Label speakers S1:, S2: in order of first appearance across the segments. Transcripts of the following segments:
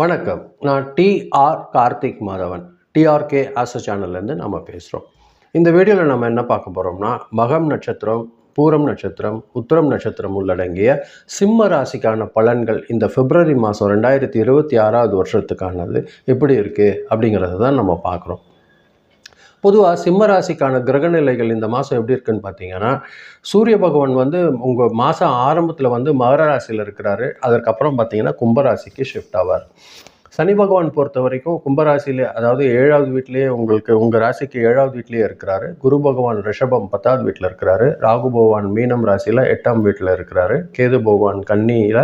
S1: வணக்கம். நான் TR Karthik Madhavan. TRK ஆச சேனல்லேருந்து நம்ம பேசுகிறோம் இந்த வீடியோவில் நம்ம என்ன பார்க்க போகிறோம்னா மகம் நட்சத்திரம் பூரம் நட்சத்திரம் உத்தரம் நட்சத்திரம் உள்ளடங்கிய சிம்ம ராசிக்கான பலன்கள் இந்த பிப்ரவரி மாதம் ரெண்டாயிரத்தி இருபத்தி ஆறாவது வருஷத்துக்கானது எப்படி இருக்குது அப்படிங்கிறத தான் நம்ம பார்க்குறோம். பொதுவாக சிம்மராசிக்கான கிரகநிலைகள் இந்த மாதம் எப்படி இருக்குன்னு பார்த்தீங்கன்னா சூரிய பகவான் வந்து உங்கள் மாதம் ஆரம்பத்தில் வந்து மகர ராசியில் இருக்கிறாரு. அதற்கப்புறம் பார்த்தீங்கன்னா கும்பராசிக்கு ஷிஃப்ட் ஆவார். சனி பகவான் பொறுத்த வரைக்கும் கும்பராசியிலே அதாவது ஏழாவது வீட்டிலேயே உங்களுக்கு உங்கள் ராசிக்கு ஏழாவது வீட்லேயே இருக்கிறாரு. குரு பகவான் ரிஷபம் பத்தாவது வீட்டில் இருக்கிறாரு. ராகு பகவான் மீனம் ராசியில் எட்டாம் வீட்டில் இருக்கிறாரு. கேது பகவான் கன்னியில்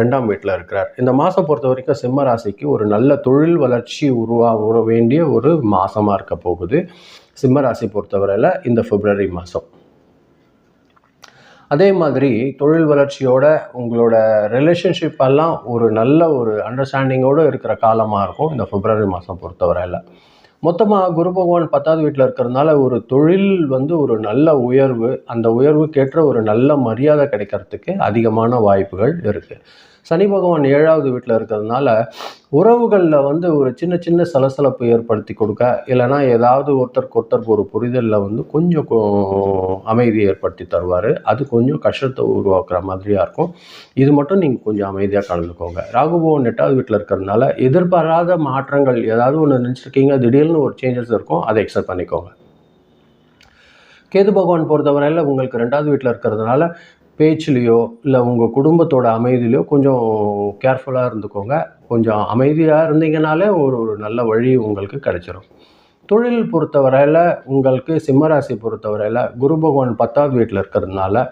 S1: ரெண்டாம் வீட்டில் இருக்கிறார். இந்த மாதம் பொறுத்த வரைக்கும் சிம்ம ராசிக்கு ஒரு நல்ல தொழில் வளர்ச்சி உருவாக வேண்டிய ஒரு மாதமாக இருக்க போகுது. சிம்ம ராசி பொறுத்தவரையில் இந்த பிப்ரவரி மாதம் அதே மாதிரி தொழில் வளர்ச்சியோட உங்களோட ரிலேஷன்ஷிப் எல்லாம் ஒரு நல்ல ஒரு அண்டர்ஸ்டாண்டிங்கோடு இருக்கிற காலமாக இருக்கும் இந்த பிப்ரவரி மாதம் பொறுத்தவரையில். மொத்தமாக குரு பகவான் பத்தாவது வீட்டில் இருக்கிறதுனால ஒரு தொழில் வந்து ஒரு நல்ல உயர்வு அந்த உயர்வுக்கேற்ற ஒரு நல்ல மரியாதை கிடைக்கிறதுக்கு அதிகமான வாய்ப்புகள் இருக்குது சனி பகவான் ஏழாவது வீட்டில் இருக்கிறதுனால உறவுகளில் வந்து ஒரு சின்ன சின்ன சலசலப்பு ஏற்படுத்தி கொடுக்க இல்லைனா ஏதாவது ஒருத்தருக்கு ஒருத்தருக்கு ஒரு புரிதலில் வந்து கொஞ்சம் அமைதி ஏற்படுத்தி தருவார். அது கொஞ்சம் கஷ்டத்தை உருவாக்குற மாதிரியாக இருக்கும். இது மட்டும் நீங்கள் கொஞ்சம் அமைதியாக கலந்துக்கோங்க. ராகுபவன் எட்டாவது வீட்டில் இருக்கிறதுனால எதிர்பாராத மாற்றங்கள் ஏதாவது ஒன்று நினச்சிருக்கீங்க திடீர்னு ஒரு சேஞ்சஸ் இருக்கும் அதை எக்ஸப்ட் பண்ணிக்கோங்க. கேது பகவான் பொறுத்தவரையில் உங்களுக்கு ரெண்டாவது வீட்டில் இருக்கிறதுனால பேச்சுலேயோ இல்லை உங்கள் குடும்பத்தோட அமைதியிலையோ கொஞ்சம் கேர்ஃபுல்லாக இருந்துக்கோங்க. கொஞ்சம் அமைதியாக இருந்தீங்கனாலே ஒரு ஒரு நல்ல வழி உங்களுக்கு கிடைச்சிரும். தொழில் பொறுத்தவரையில் உங்களுக்கு சிம்மராசி பொறுத்தவரையில் குரு பகவான் பத்தாவது வீட்டில் இருக்கிறதுனால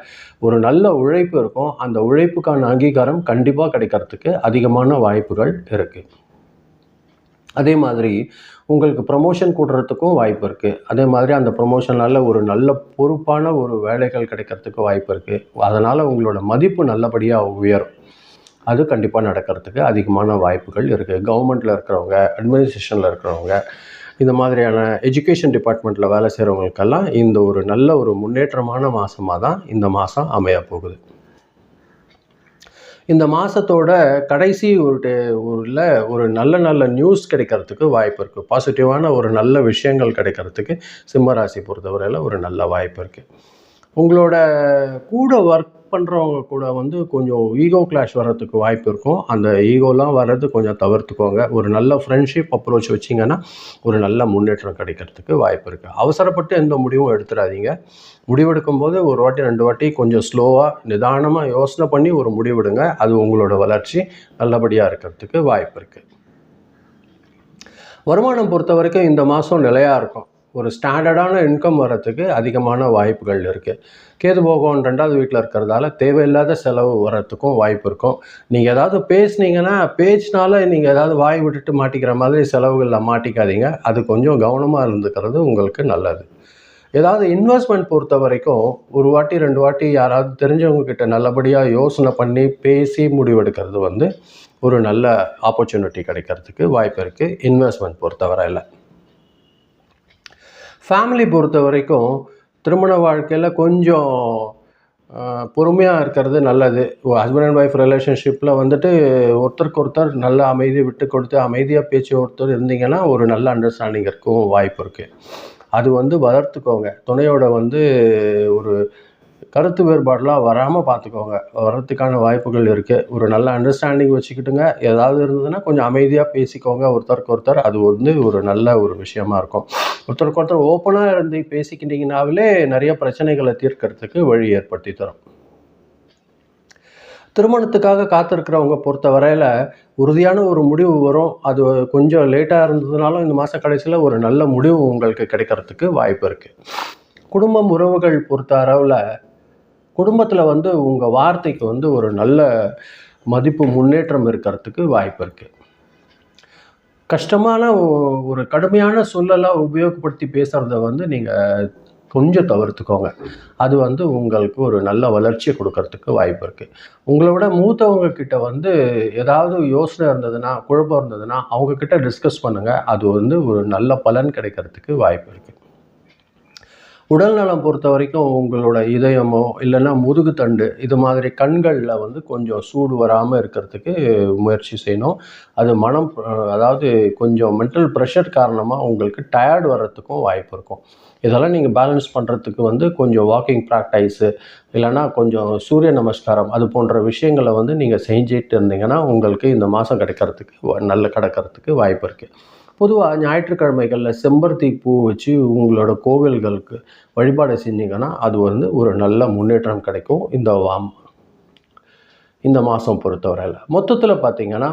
S1: ஒரு நல்ல உழைப்பு இருக்கும். அந்த உழைப்புக்கான அங்கீகாரம் கண்டிப்பாக கிடைக்கிறதுக்கு அதிகமான வாய்ப்புகள் இருக்குது அதே மாதிரி உங்களுக்கு ப்ரமோஷன் கூடுறதுக்கும் வாய்ப்பு இருக்குது அதே மாதிரி அந்த ப்ரமோஷனால் ஒரு நல்ல பொறுப்பான ஒரு வேலைகள் கிடைக்கிறதுக்கு வாய்ப்பு இருக்குது அதனால் உங்களோட மதிப்பு நல்லபடியாக உயரும். அது கண்டிப்பாக நடக்கிறதுக்கு அதிகமான வாய்ப்புகள் இருக்குது கவர்மெண்ட்டில் இருக்கிறவங்க அட்மினிஸ்ட்ரேஷனில் இருக்கிறவங்க இந்த மாதிரியான எஜுகேஷன் டிபார்ட்மெண்ட்டில் வேலை செய்கிறவங்களுக்கெல்லாம் இந்த ஒரு நல்ல ஒரு முன்னேற்றமான மாதமாக தான் இந்த மாதம் அமைய போகுது இந்த மாதத்தோட கடைசி ஒரு டே- ஊரில் ஒரு நல்ல நல்ல நியூஸ் கிடைக்கிறதுக்கு வாய்ப்பு இருக்குது பாசிட்டிவான ஒரு நல்ல விஷயங்கள் கிடைக்கிறதுக்கு சிம்மராசி பொறுத்தவரையில் ஒரு நல்ல வாய்ப்பு இருக்குது உங்களோட கூட ஒர்க் பண்ணுறவங்க கூட வந்து கொஞ்சம் ஈகோ கிளாஷ் வர்றதுக்கு வாய்ப்பு இருக்கும். அந்த ஈகோலாம் வர்றது கொஞ்சம் தவிர்த்துக்கோங்க. ஒரு நல்ல ஃப்ரெண்ட்ஷிப் அப்ரோச் வச்சிங்கன்னா ஒரு நல்ல முன்னேற்றம் கிடைக்கிறதுக்கு வாய்ப்பு இருக்குது அவசரப்பட்டு எந்த முடிவும் எடுத்துடாதீங்க முடிவெடுக்கும் போது ஒரு வாட்டி ரெண்டு வாட்டி கொஞ்சம் ஸ்லோவாக நிதானமாக யோசனை பண்ணி ஒரு முடிவெடுங்க. அது உங்களோட வளர்ச்சி நல்லபடியாக இருக்கிறதுக்கு வாய்ப்பு இருக்குது வருமானம் பொறுத்த வரைக்கும் இந்த மாதம் நிலையாக இருக்கும். ஒரு ஸ்டாண்டர்டான இன்கம் வரத்துக்கு அதிகமான வாய்ப்புகள் இருக்குது கேது பகவான் ரெண்டாவது வீட்டில் இருக்கிறதால தேவையில்லாத செலவு வர்றதுக்கும் வாய்ப்பு இருக்கும். நீங்கள் ஏதாவது பேசுனீங்கன்னா பேச்சினால நீங்கள் ஏதாவது வாய் விட்டுட்டு மாட்டிக்கிற மாதிரி செலவுகளில் மாட்டிக்காதீங்க. அது கொஞ்சம் கவனமாக இருந்துக்கிறது உங்களுக்கு நல்லது. ஏதாவது இன்வெஸ்ட்மெண்ட் பொறுத்த வரைக்கும் ஒரு வாட்டி ரெண்டு வாட்டி யாராவது தெரிஞ்சவங்க கிட்ட நல்லபடியாக யோசனை பண்ணி பேசி முடிவெடுக்கிறது வந்து ஒரு நல்ல ஆப்பர்ச்சுனிட்டி கிடைக்கிறதுக்கு வாய்ப்பு இருக்குது இன்வெஸ்ட்மெண்ட் பொறுத்தவரையில். ஃபேமிலி பொறுத்த வரைக்கும் திருமண வாழ்க்கையில் கொஞ்சம் பொறுமையாக இருக்கிறது நல்லது. ஹஸ்பண்ட் அண்ட் ஒய்ஃப் ரிலேஷன்ஷிப்பில் வந்துட்டு ஒருத்தருக்கு ஒருத்தர் நல்ல அமைதியை விட்டு கொடுத்து அமைதியாக பேச்சு ஒருத்தர் இருந்தீங்கன்னா ஒரு நல்ல அண்டர்ஸ்டாண்டிங் இருக்கும் வாய்ப்பு இருக்குது அது வந்து வளர்த்துக்கோங்க. துணையோட வந்து ஒரு கருத்து வேறுபாடெலாம் வராமல் பார்த்துக்கோங்க. வர்றதுக்கான வாய்ப்புகள் இருக்குது ஒரு நல்ல அண்டர்ஸ்டாண்டிங் வச்சுக்கிட்டுங்க. ஏதாவது இருந்ததுன்னா கொஞ்சம் அமைதியாக பேசிக்கோங்க. ஒருத்தருக்கு ஒருத்தர் அது வந்து ஒரு நல்ல ஒரு விஷயமா இருக்கும். ஒருத்தருக்கு ஒருத்தர் ஓப்பனாக இருந்து பேசிக்கிட்டிங்கனாவே நிறைய பிரச்சனைகளை தீர்க்கறதுக்கு வழி ஏற்படுத்தி தரும். திருமணத்துக்காக காத்திருக்கிறவங்க பொறுத்த வரையில் உறுதியான ஒரு முடிவு வரும். அது கொஞ்சம் லேட்டாக இருந்ததுனாலும் இந்த மாத கடைசியில் ஒரு நல்ல முடிவு உங்களுக்கு கிடைக்கிறதுக்கு வாய்ப்பு இருக்குது குடும்பம் உறவுகள் பொறுத்த அளவில் குடும்பத்தில் வந்து உங்கள் வார்த்தைக்கு வந்து ஒரு நல்ல மதிப்பு முன்னேற்றம் இருக்கிறதுக்கு வாய்ப்பு இருக்குது கஷ்டமான ஒரு கடுமையான சொல்லலாம் உபயோகப்படுத்தி பேசுகிறத வந்து நீங்கள் கொஞ்சம் தவிர்த்துக்கோங்க. அது வந்து உங்களுக்கு ஒரு நல்ல வளர்ச்சியை கொடுக்கறதுக்கு வாய்ப்பு இருக்குது உங்களோட மூத்தவங்க கிட்ட வந்து ஏதாவது யோசனை இருந்ததுன்னா குழப்பம் இருந்ததுன்னா அவங்கக்கிட்ட டிஸ்கஸ் பண்ணுங்கள் அது வந்து ஒரு நல்ல பலன் கிடைக்கிறதுக்கு வாய்ப்பு இருக்குது உடல் நலம் பொறுத்த வரைக்கும் உங்களோட இதயமோ இல்லைன்னா முதுகுத்தண்டு இது மாதிரி கண்களில் வந்து கொஞ்சம் சூடு வராமல் இருக்கிறதுக்கு முயற்சி செய்யணும். அது மனம் அதாவது கொஞ்சம் மென்டல் ப்ரெஷர் காரணமாக உங்களுக்கு டயர்டு வர்றதுக்கும் வாய்ப்பு இருக்கும். இதெல்லாம் நீங்கள் பேலன்ஸ் பண்ணுறதுக்கு வந்து கொஞ்சம் வாக்கிங் ப்ராக்டைஸு இல்லைன்னா கொஞ்சம் சூரிய நமஸ்காரம் அது போன்ற விஷயங்களை வந்து நீங்கள் செஞ்சுட்டு இருந்தீங்கன்னா உங்களுக்கு இந்த மாதம் கிடைக்கிறதுக்கு வ- நல்ல கிடக்கிறதுக்கு வாய்ப்பு இருக்குது பொதுவாக ஞாயிற்றுக்கிழமைகளில் செம்பருத்தி பூ வச்சு உங்களோட கோவில்களுக்கு வழிபாடு செஞ்சீங்கன்னா அது வந்து ஒரு நல்ல முன்னேற்றம் கிடைக்கும் இந்த வாம் இந்த மாதம் பொறுத்தவரையில். மொத்தத்தில் பார்த்தீங்கன்னா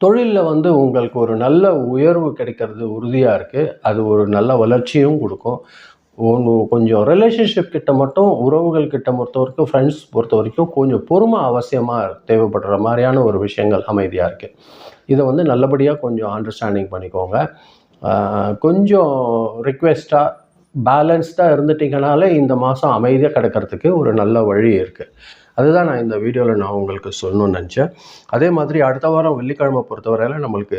S1: தொழிலில் வந்து உங்களுக்கு ஒரு நல்ல உயர்வு கிடைக்கிறது உறுதியாக இருக்குது அது ஒரு நல்ல வளர்ச்சியும் கொடுக்கும். ஒன்று கொஞ்சம் ரிலேஷன்ஷிப் கிட்ட மட்டும் உறவுகள் கிட்ட பொறுத்த வரைக்கும் ஃப்ரெண்ட்ஸ் பொறுத்த வரைக்கும் கொஞ்சம் பொறுமை அவசியமாக தேவைப்படுற மாதிரியான ஒரு விஷயங்கள் அமைதியாக இருக்குது இதை வந்து நல்லபடியாக கொஞ்சம் அண்டர்ஸ்டாண்டிங் பண்ணிக்கோங்க. கொஞ்சம் ரிக்வெஸ்ட்டாக பேலன்ஸ்டாக இருந்துட்டிங்கனாலே இந்த மாதம் அமைதியாக கிடக்கிறதுக்கு ஒரு நல்ல வழி இருக்குது அதுதான் நான் இந்த வீடியோவில் நான் உங்களுக்கு சொல்லணும்னு நினச்சேன். அதே மாதிரி அடுத்த வாரம் வெள்ளிக்கிழமை பொறுத்தவரையில் நம்மளுக்கு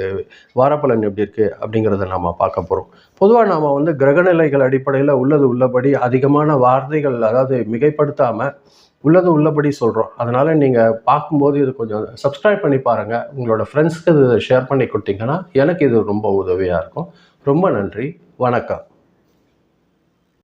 S1: வாரப்பலன் எப்படி இருக்குது அப்படிங்கிறத நாம் பார்க்க போகிறோம் பொதுவாக நாம் வந்து கிரகநிலைகள் அடிப்படையில் உள்ளது உள்ளபடி அதிகமான வார்த்தைகள் அதாவது மிகைப்படுத்தாமல் உள்ளது உள்ளபடி சொல்கிறோம் அதனால் நீங்கள் பார்க்கும்போது இது கொஞ்சம் சப்ஸ்கிரைப் பண்ணி பாருங்கள் உங்களோட ஃப்ரெண்ட்ஸ்க்கு இது ஷேர் பண்ணி கொடுத்தீங்கன்னா எனக்கு இது ரொம்ப உதவியாக இருக்கும். ரொம்ப நன்றி. வணக்கம்.